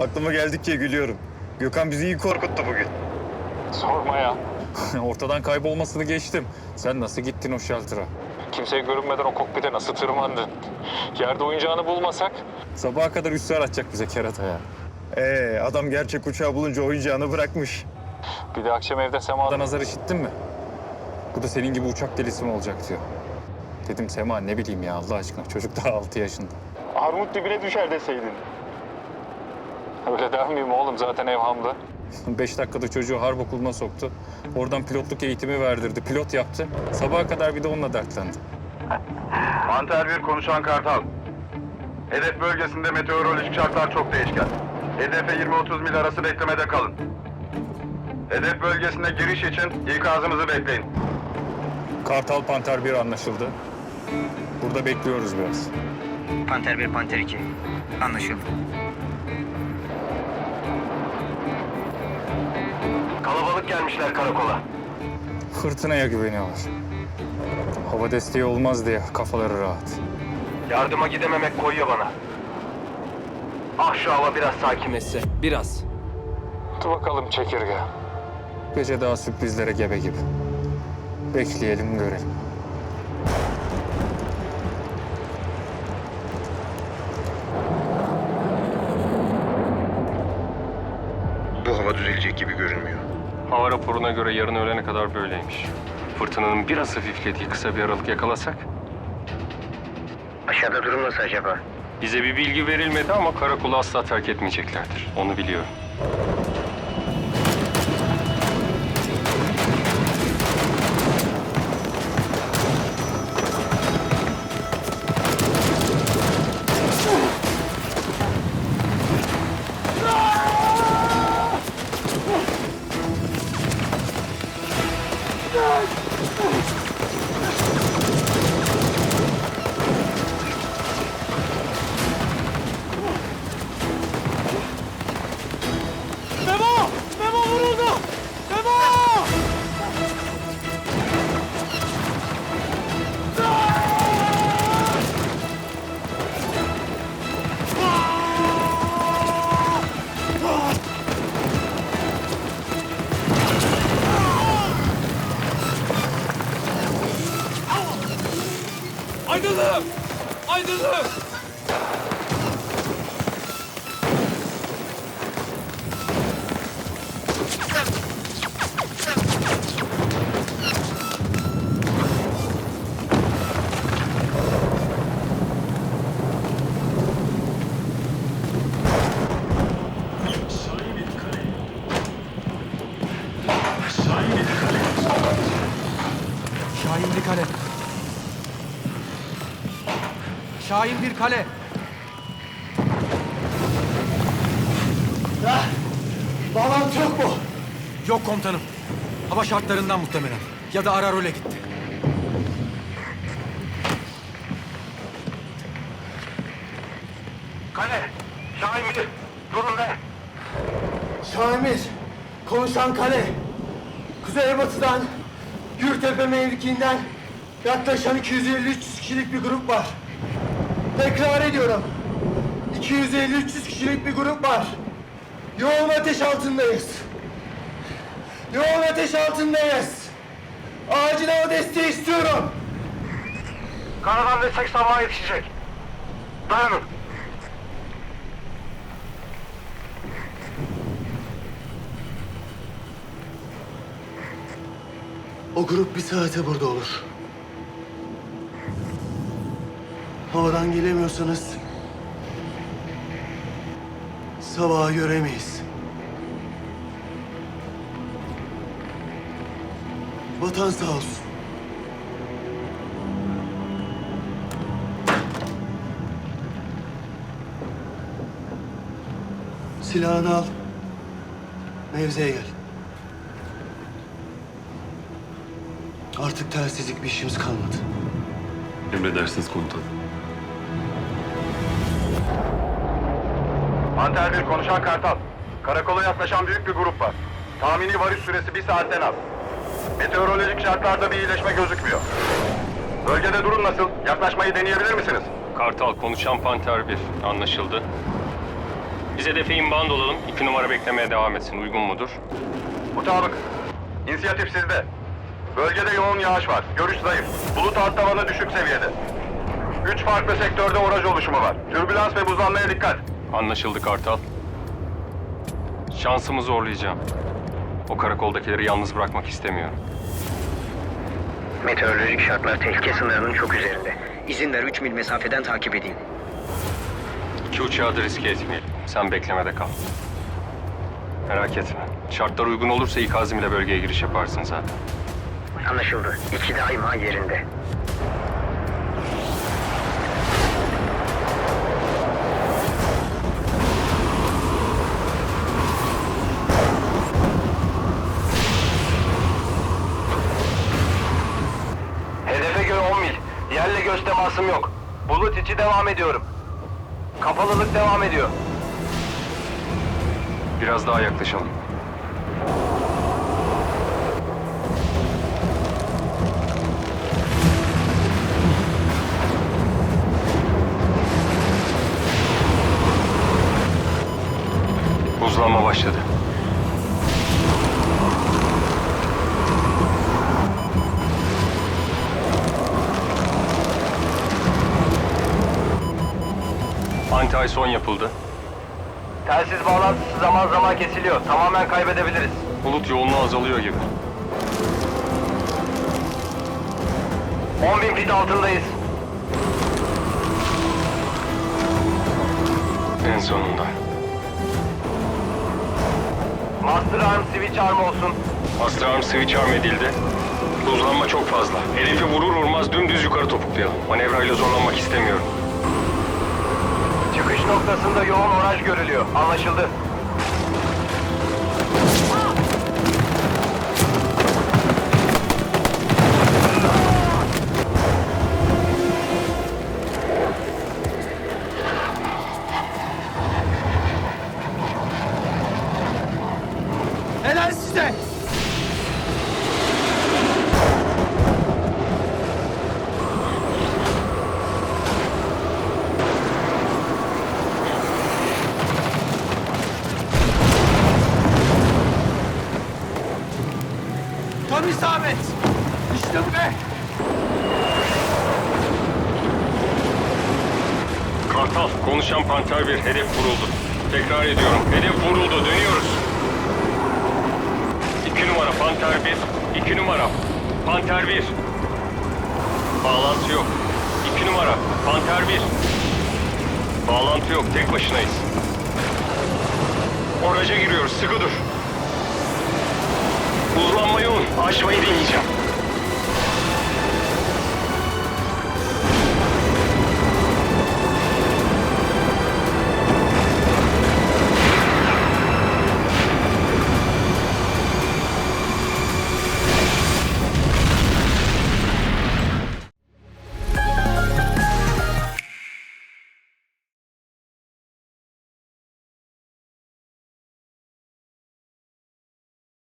Aklıma geldikçe gülüyorum. Gökhan bizi iyi korkuttu bugün. Sorma ya. Ortadan kaybolmasını geçtim. Sen nasıl gittin o shelter'a? Kimseye görünmeden o kokpite nasıl tırmandın? Yerde oyuncağını bulmasak? Sabaha kadar üstler atacak bize kerata ya. Ee, adam gerçek uçağı bulunca oyuncağını bırakmış. Bir de akşam evde Sema'dan nazar işittin mi? Bu da senin gibi uçak delisi mi olacak diyor. Dedim Sema ne bileyim ya Allah aşkına çocuk daha 6 yaşında. Armut dibine düşer deseydin. Öyle der miyim oğlum zaten evhamlı. 5 dakikada çocuğu harp okuluna soktu. Oradan pilotluk eğitimi verdirdi. Pilot yaptı. Sabaha kadar bir de onunla dertlendi. Panter 1 konuşan Kartal. Hedef bölgesinde meteorolojik şartlar çok değişken. Hedefe 20-30 mil arası beklemede kalın. Hedef bölgesine giriş için ikazımızı bekleyin. Kartal Panter 1 anlaşıldı. Burada bekliyoruz biraz. Panter 1, Panter 2. Anlaşıldı. Kalabalık gelmişler karakola. Fırtınaya güveniyorlar. Hava desteği olmaz diye kafaları rahat. Yardıma gidememek koyuyor bana. Ah şu hava biraz sakinleşse. Biraz. Dur bakalım çekirge. Gece daha sürprizlere gebe gibi. Bekleyelim görelim. Bu hava düzelecek gibi görünmüyor. Hava raporuna göre yarın öğlene kadar böyleymiş. Fırtınanın biraz hafiflediği kısa bir aralık yakalasak Aşağıda durum nasıl acaba? bize bir bilgi verilmedi ama karakolu asla terk etmeyeceklerdir. Onu biliyorum. Aydınlığım! Aydınlığım! Şahin bir kale. Şahin bir kale. Bağlantı yok mu? Yok komutanım. Hava şartlarından muhtemelen. Ya da ara role gitti. Kale! Şahin bir! Durun be! Şamil, konuşan kale. Kuzeybatıdan, Gürtepe mevkiinden yaklaşan 250-300 kişilik bir grup var. Tekrar ediyorum. 250-300 kişilik bir grup var. Yoğun ateş altındayız. Yoğun ateş altındayız. Acil hava desteği istiyorum. Karadan destek sabaha yetişecek. Dayanın. O grup bir saate burada olur. Havadan gelemiyorsanız sabaha göremeyiz. Vatan sağ olsun. Silahını al. Mevziye gel. Artık telsizlik bir işimiz kalmadı. Emredersiniz komutanım. Panter 1 konuşan Kartal. Karakola yaklaşan büyük bir grup var. Tahmini varış süresi bir saatten az. Meteorolojik şartlarda bir iyileşme gözükmüyor. Bölgede durum nasıl? Yaklaşmayı deneyebilir misiniz? Kartal konuşan Panter 1 anlaşıldı. Biz hedefe inbound olalım. İki numara beklemeye devam etsin. Uygun mudur? Mutabık. İnisiyatif sizde. Bölgede yoğun yağış var. Görüş zayıf. Bulut alt tavanı düşük seviyede. Üç farklı sektörde oraj oluşumu var. Türbülans ve buzlanmaya dikkat. Anlaşıldı Kartal. Şansımı zorlayacağım. O karakoldakileri yalnız bırakmak istemiyorum. Meteorolojik şartlar tehlike sınırının çok üzerinde. İzin ver 3 mil mesafeden takip edeyim. İki uçağı da riske etmeyelim. Sen beklemede kal. Merak etme. Şartlar uygun olursa ikazım ile bölgeye giriş yaparsın zaten. Anlaşıldı. İki daima yerinde. Temasım yok. Bulut içi devam ediyorum. Kapalılık devam ediyor. Biraz daha yaklaşalım. Buzlanma başladı. Anti son yapıldı. Telsiz bağlantısı zaman zaman kesiliyor. Tamamen kaybedebiliriz. Bulut yoğunluğu azalıyor gibi. 10 bin fit altındayız. En sonunda. Master Arm switch arm olsun. Astrarm switch arm edildi. Buzlanma çok fazla. Hedefi vurur vurmaz dümdüz yukarı topuklayalım. Manevrayla zorlanmak istemiyorum. Noktasında yoğun oraj görülüyor. Anlaşıldı. İsabet! İşte bu be! Kartal, konuşan panter bir hedef vuruldu. Tekrar ediyorum, hedef vuruldu. Dönüyoruz. İki numara panter bir. İki numara panter bir. Bağlantı yok. İki numara panter bir. Bağlantı yok, tek başınayız. Oraca giriyoruz, sıkı dur. 足はいでいいじゃ。ん